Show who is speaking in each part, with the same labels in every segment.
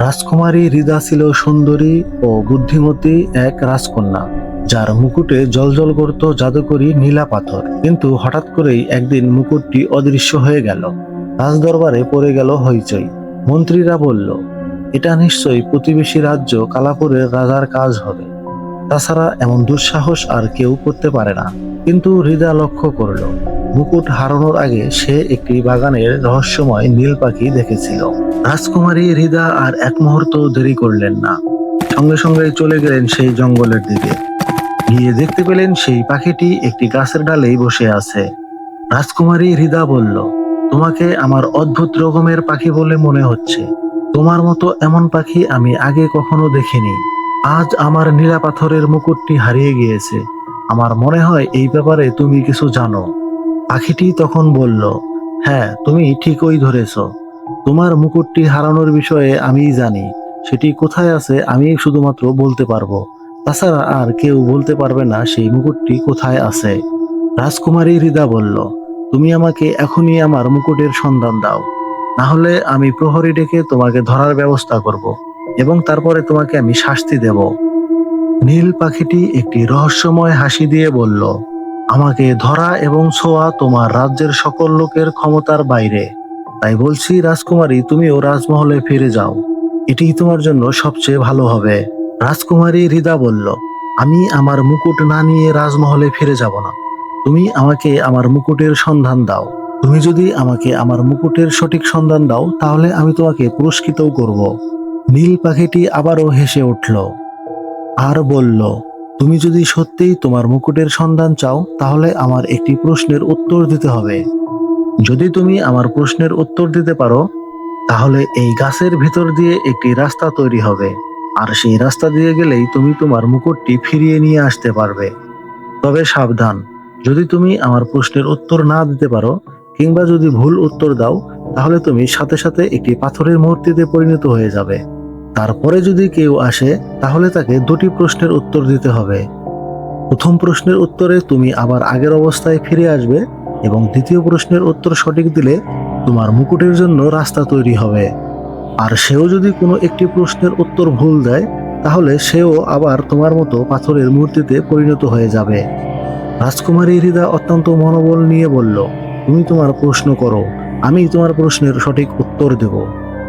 Speaker 1: রাজকুমারী হৃদা ছিল সুন্দরী ও বুদ্ধিমতী এক রাজকন্যা, যার মুকুটে জলজল করত জাদুকরী নীলা পাথর। কিন্তু হঠাৎ করেই একদিন মুকুটটি অদৃশ্য হয়ে গেল। রাজদরবারে পড়ে গেল হইচই। মন্ত্রীরা বলল, এটা নিশ্চয়ই প্রতিবেশী রাজ্য কালাপুরের রাজার কাজ হবে। তাছাড়া এমন দুঃসাহস আর কেউ করতে পারে না। কিন্তু হৃদা লক্ষ্য করল মুকুট হারানোর আগে সে একটি বাগানের রহস্যময় নীল পাখি দেখেছিল। রাজকুমারী হৃদা আর এক মুহূর্ত দেরি করলেন না। সঙ্গে সঙ্গে চলে গেলেন সেই জঙ্গলের দিকে। গিয়ে দেখতে পেলেন সেই পাখিটি একটি গাছের ডালেই বসে আছে। রাজকুমারী হৃদা বলল, তোমাকে আমার অদ্ভুত রকমের পাখি বলে মনে হচ্ছে। তোমার মতো এমন পাখি আমি আগে কখনো দেখিনি। আজ আমার নীলা পাথরের মুকুটটি হারিয়ে গিয়েছে। আমার মনে হয় এই ব্যাপারে তুমি কিছু জানো। পাখিটি তখন বলল হ্যাঁ তুমি ঠিকই ধরেছ। তোমার মুকুটটি হারানোর বিষয়ে আমিই জানি। সেটি কোথায় আছে আমি শুধুমাত্র বলতে পারব। তাছাড়া আর কেউ বলতে পারবে না সেই মুকুটটি কোথায় আছে। রাজকুমারী হৃদা বলল, তুমি আমাকে এখনই আমার মুকুটের সন্ধান দাও। না হলে আমি প্রহরী ডেকে তোমাকে ধরার ব্যবস্থা করব এবং তারপরে তোমাকে আমি শাস্তি দেব। নীল পাখিটি একটি রহস্যময় হাসি দিয়ে বলল আমাকে ধরা এবং ছোঁয়া তোমার রাজ্যের সকল লোকের ক্ষমতার বাইরে। তাই বলছি, রাজকুমারী, তুমিও রাজমহলে ফিরে যাও। এটি তোমার জন্য সবচেয়ে ভালো হবে। রাজকুমারী হৃদা বলল, আমি আমার মুকুট না নিয়ে রাজমহলে ফিরে যাব না। তুমি আমাকে আমার মুকুটের সন্ধান দাও। তুমি যদি আমাকে আমার মুকুটের সঠিক সন্ধান দাও, তাহলে আমি তোমাকে পুরস্কৃতও করব। নীল পাখিটি আবারও হেসে উঠল আর বলল তুমি যদি সত্যিই তোমার মুকুটের সন্ধান চাও, তাহলে আমার একটি প্রশ্নের উত্তর দিতে হবে। যদি তুমি আমার প্রশ্নের উত্তর দিতে পারো, তাহলে এই গাছের ভিতর দিয়ে একটি রাস্তা তৈরি হবে। আর সেই রাস্তা দিয়ে গেলেই তুমি তোমার মুকুটটি ফিরিয়ে নিয়ে আসতে পারবে। তবে সাবধান, যদি তুমি আমার প্রশ্নের উত্তর না দিতে পারো, কিংবা যদি ভুল উত্তর দাও, তাহলে তুমি সাথে সাথে একটি পাথরের মূর্তিতে পরিণত হয়ে যাবে। তারপরে যদি কেউ আসে, তাহলে তাকে দুটি প্রশ্নের উত্তর দিতে হবে। প্রথম প্রশ্নের উত্তরে তুমি আবার আগের অবস্থায় ফিরে আসবে এবং দ্বিতীয় প্রশ্নের উত্তর সঠিক দিলে তোমার মুকুটের জন্য রাস্তা তৈরি হবে। আর সেও যদি কোনো একটি প্রশ্নের উত্তর ভুল দেয়, তাহলে সেও আবার তোমার মতো পাথরের মূর্তিতে পরিণত হয়ে যাবে। রাজকুমারী হৃদা অত্যন্ত মনোবল নিয়ে বলল, তুমি তোমার প্রশ্ন করো, আমি তোমার প্রশ্নের সঠিক উত্তর দেব।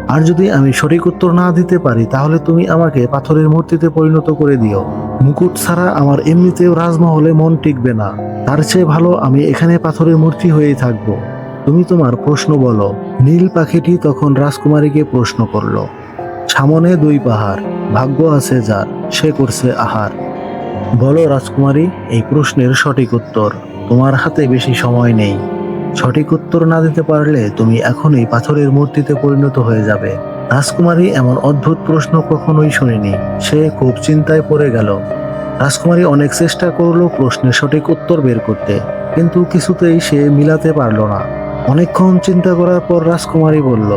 Speaker 1: আর যদি আমি সঠিক উত্তর না দিতে পারি, তাহলে তুমি আমাকে পাথরের মূর্তিতে পরিণত করে দিও। মুকুট ছাড়া আমার এমনিতেও রাজমহলে মন টিকবে না। তার চেয়ে ভালো আমি এখানে পাথরের মূর্তি হয়েই থাকব। তুমি তোমার প্রশ্ন বলো। নীল পাখিটি তখন রাজকুমারীকে প্রশ্ন করল। সামনে দুই পাহাড়, ভাগ্য আছে যার, সে করছে আহার। বলো রাজকুমারী, এই প্রশ্নের সঠিক উত্তর। তোমার হাতে বেশি সময় নেই। সঠিক উত্তর না দিতে পারলে তুমি এখনই পাথরের মূর্তিতে পরিণত হয়ে যাবে। রাজকুমারী এমন অদ্ভুত প্রশ্ন কখনোই শুনেনি। সে খুব চিন্তায় পড়ে গেল। রাজকুমারী অনেক চেষ্টা করল প্রশ্নের সঠিক উত্তর বের করতে, কিন্তু কিছুতেই সে মিলাতে পারল না। অনেকক্ষণ চিন্তা করার পর রাজকুমারী বলল,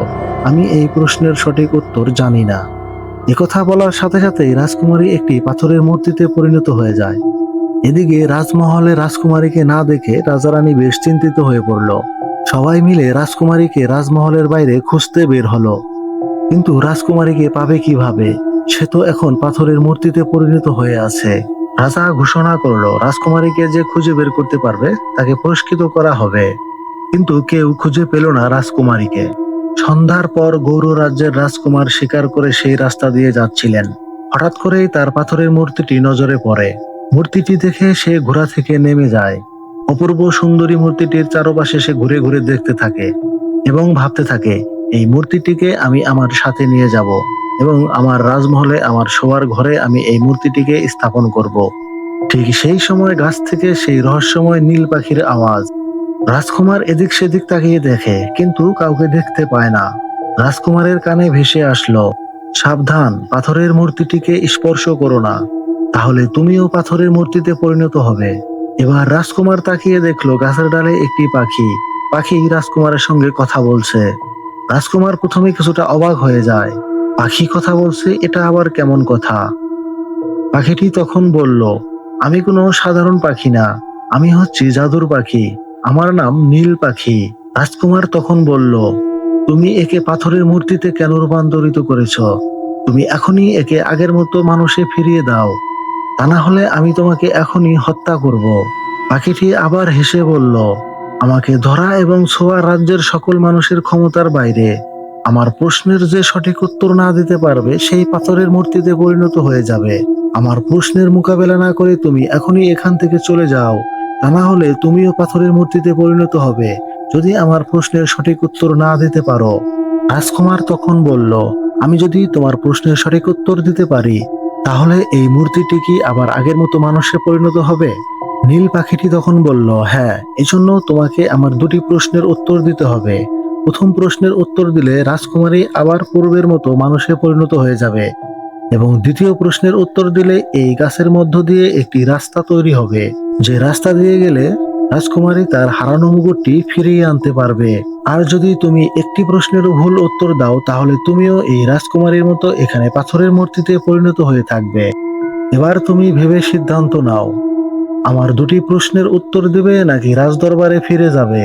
Speaker 1: আমি এই প্রশ্নের সঠিক উত্তর জানি না। একথা বলার সাথে সাথেই রাজকুমারী একটি পাথরের মূর্তিতে পরিণত হয়ে যায়। এদিকে রাজমহলে রাজকুমারীকে না দেখে রাজারানী বেশ চিন্তিত হয়ে পড়ল। সবাই মিলে রাজকুমারীকে রাজমহলের বাইরে খুঁজতে বের হলো। কিন্তু রাজকুমারীকে পাবে কীভাবে? সে তো এখন পাথরের মূর্তিতে পরিণত হয়ে আছে। রাজা ঘোষণা করল, রাজকুমারীকে যে খুঁজে বের করতে পারবে, তাকে পুরস্কৃত করা হবে। কিন্তু কেউ খুঁজে পেল না রাজকুমারীকে। সন্ধ্যার পর গৌর রাজ্যের রাজকুমার শিকার করে সেই রাস্তা দিয়ে যাচ্ছিলেন। হঠাৎ করেই তার পাথরের মূর্তিটি নজরে পড়ে। মূর্তিটি দেখে সে ঘোড়া থেকে নেমে যায়। অপূর্ব সুন্দরী মূর্তিটির চারপাশে সে ঘুরে ঘুরে দেখতে থাকে এবং ভাবতে থাকে, এই মূর্তিটিকে আমি আমার সাথে নিয়ে যাব এবং আমার রাজমহলে আমার শোয়ার ঘরে আমি এই মূর্তিটিকে স্থাপন করব। ঠিক সেই সময় গাছ থেকে সেই রহস্যময় নীল পাখির আওয়াজ। রাজকুমার এদিক সেদিক তাকিয়ে দেখে, কিন্তু কাউকে দেখতে পায় না। রাজকুমারের কানে ভেসে আসলো, সাবধান, পাথরের মূর্তিটিকে স্পর্শ করো না। তাহলে তুমিও পাথরের মূর্তিতে পরিণত হবে। এবার রাজকুমার তাকিয়ে দেখল গাছের ডালে একটি পাখি। পাখি রাজকুমারের সঙ্গে কথা বলছে। রাজকুমার প্রথমে কিছুটা অবাক হয়ে যায়। পাখি কথা বলছে, এটা আবার কেমন কথা? পাখিটি তখন বলল, আমি কোনো সাধারণ পাখি না। আমি হচ্ছি জাদুর পাখি। আমার নাম নীল পাখি। রাজকুমার তখন বলল, তুমি একে পাথরের মূর্তিতে কেন রূপান্তরিত করেছ? তুমি এখনই একে আগের মতো মানুষে ফিরিয়ে দাও। তা না হলে আমি তোমাকে এখনই হত্যা করব। পাখিটি আবার হেসে বলল, আমাকে ধরা এবং ছোঁয়া রাজ্যের সকল মানুষের ক্ষমতার বাইরে। আমার প্রশ্নের যে সঠিক উত্তর না দিতে পারবে, সেই পাথরের মূর্তিতে পরিণত হয়ে যাবে। আমার প্রশ্নের মোকাবেলা না করে তুমি এখনই এখান থেকে চলে যাও। তা না হলে তুমিও পাথরের মূর্তিতে পরিণত হবে, যদি আমার প্রশ্নের সঠিক উত্তর না দিতে পারো। রাজকুমার তখন বলল, আমি যদি তোমার প্রশ্নের সঠিক উত্তর দিতে পারি তাহলে এই মূর্তিটি কি আবার আগের মতো মানুষে পরিণত হবে? নীল পাখিটি তখন বলল হ্যাঁ এজন্য তোমাকে আমার দুটি প্রশ্নের উত্তর দিতে হবে। প্রথম প্রশ্নের উত্তর দিলে রাজকুমারী আবার পূর্বের মতো মানুষে পরিণত হয়ে যাবে। এবং দ্বিতীয় প্রশ্নের উত্তর দিলে এই গাছের মধ্য দিয়ে একটি রাস্তা তৈরি হবে। যে রাস্তা দিয়ে গেলে রাজকুমারী তার হারানো মুকুটটি ফিরিয়ে আনতে পারবে। আর যদি তুমি একটি প্রশ্নের ভুল উত্তর দাও, তাহলে তুমিও এই রাজকুমারীর মতো এখানে পাথরের মূর্তিতে পরিণত হয়ে থাকবে। এবার তুমি ভেবে সিদ্ধান্ত নাও। আমার দুটি প্রশ্নের উত্তর দেবে নাকি রাজদরবারে ফিরে যাবে?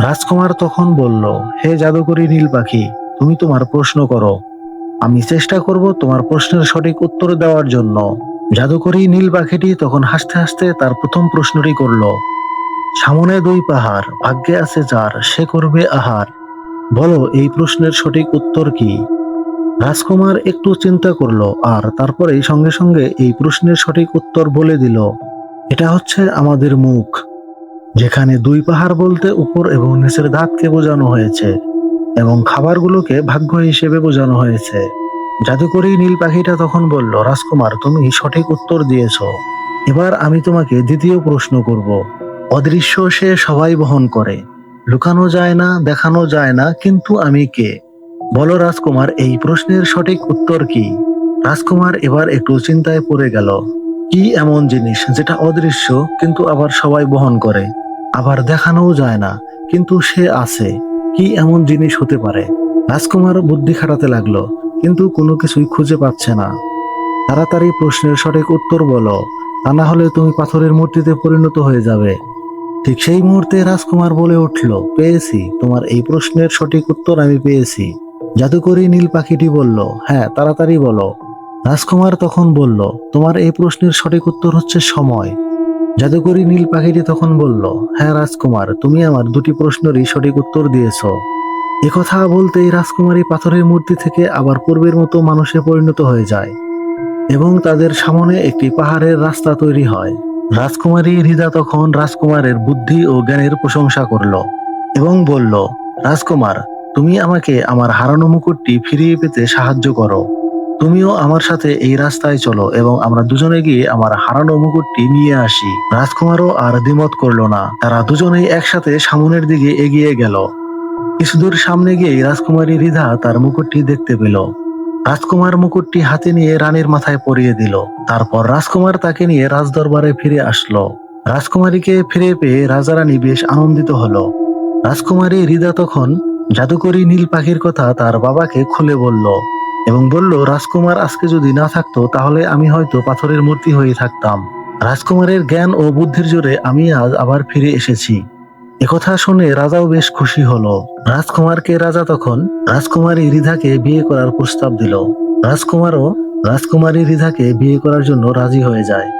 Speaker 1: রাজকুমার তখন বলল, হে জাদুকরী নীল পাখি, তুমি তোমার প্রশ্ন করো। আমি চেষ্টা করব তোমার প্রশ্নের সঠিক উত্তর দেওয়ার জন্য। জাদুকরী নীল পাখিটি তখন হাসতে হাসতে তার প্রথম প্রশ্নটি করল সামনে দুই পাহাড়, ভাগ্যে আছে যার, সে করবে আহার। বলো, এই প্রশ্নের সঠিক উত্তর কি? রাজকুমার একটু চিন্তা করল আর তারপরেই সঙ্গে সঙ্গে এই প্রশ্নের সঠিক উত্তর বলে দিল, এটা হচ্ছে আমাদের মুখ। যেখানে দুই পাহাড় বলতে উপর এবং নিচের দাঁতকে বোঝানো হয়েছে এবং খাবারগুলোকে ভাগ্য হিসেবে বোঝানো হয়েছে। জাদুকরী নীল পাখিটা তখন বলল, রাজকুমার, তুমি সঠিক উত্তর দিয়েছ। এবার আমি তোমাকে দ্বিতীয় প্রশ্ন করব। অদৃশ্য সে সবাই বহন করে। লুকানো যায় না, দেখানো যায় না, কিন্তু আমি কে? বলো রাজকুমার, এই প্রশ্নের সঠিক উত্তর কি? রাজকুমার এবার একটু চিন্তায় পড়ে গেল। কি এমন জিনিস যেটা অদৃশ্য, কিন্তু আবার সবাই বহন করে? আবার দেখানোও যায় না, কিন্তু সে আছে। কি এমন জিনিস হতে পারে? রাজকুমার বুদ্ধি খাটাতে লাগল, কিন্তু কোনো কিছুই খুঁজে পাচ্ছে না। তাড়াতাড়ি প্রশ্নের সঠিক উত্তর বলো, তা না হলে তুমি পাথরের মূর্তিতে পরিণত হয়ে যাবে। ঠিক সেই মুহূর্তে রাজকুমার বলে উঠল, পেয়েছি। তোমার এই প্রশ্নের সঠিক উত্তর আমি পেয়েছি। জাদুকরি নীল পাখিটি বলল হ্যাঁ তাড়াতাড়ি বলো। রাজকুমার তখন বলল, তোমার এই প্রশ্নের সঠিক উত্তর হচ্ছে সময়। জাদুকরি নীল পাখিটি তখন বলল হ্যাঁ রাজকুমার, তুমি আমার দুটি প্রশ্নেরই সঠিক উত্তর দিয়েছ। একথা বলতেই রাজকুমারী পাথরের মূর্তি থেকে আবার পূর্বের মতো মানুষে পরিণত হয়ে যায় এবং তাদের সামনে একটি পাহাড়ের রাস্তা তৈরি হয়। রাজকুমারী হৃদা তখন রাজকুমারের বুদ্ধি ও জ্ঞানের প্রশংসা করল এবং বলল, রাজকুমার, তুমি আমাকে আমার হারানো মুকুটটি ফিরিয়ে পেতে সাহায্য করো। তুমিও আমার সাথে এই রাস্তায় চলো এবং আমরা দুজনে গিয়ে আমার হারানো মুকুটটি নিয়ে আসি। রাজকুমারও আর দ্বিমত করল না। তারা দুজনেই একসাথে সামনের দিকে এগিয়ে গেল। কিছুদূর সামনে গিয়ে রাজকুমারী হৃদা তার মুকুটটি দেখতে পেল। রাজকুমার মুকুটটি হাতে নিয়ে রানীর মাথায় পরিয়ে দিল। তারপর রাজকুমার তাকে নিয়ে রাজদরবারে ফিরে আসলো। রাজকুমারীকে ফিরে পেয়ে রাজারানী বেশ আনন্দিত হলো। রাজকুমারী হৃদা তখন জাদুকরী নীল পাখির কথা তার বাবাকে খুলে বলল এবং বলল, রাজকুমার, আজকে যদি না থাকতো তাহলে আমি হয়তো পাথরের মূর্তি হয়ে থাকতাম। রাজকুমারের জ্ঞান ও বুদ্ধির জোরে আমি আজ আবার ফিরে এসেছি। একথা শুনে রাজাও বেশ খুশি হলো। রাজকুমারকে রাজা তখন রাজকুমারী রিধাকে বিয়ে করার প্রস্তাব দিল। রাজকুমারও রাজকুমারী রিধাকে বিয়ে করার জন্য রাজি হয়ে যায়।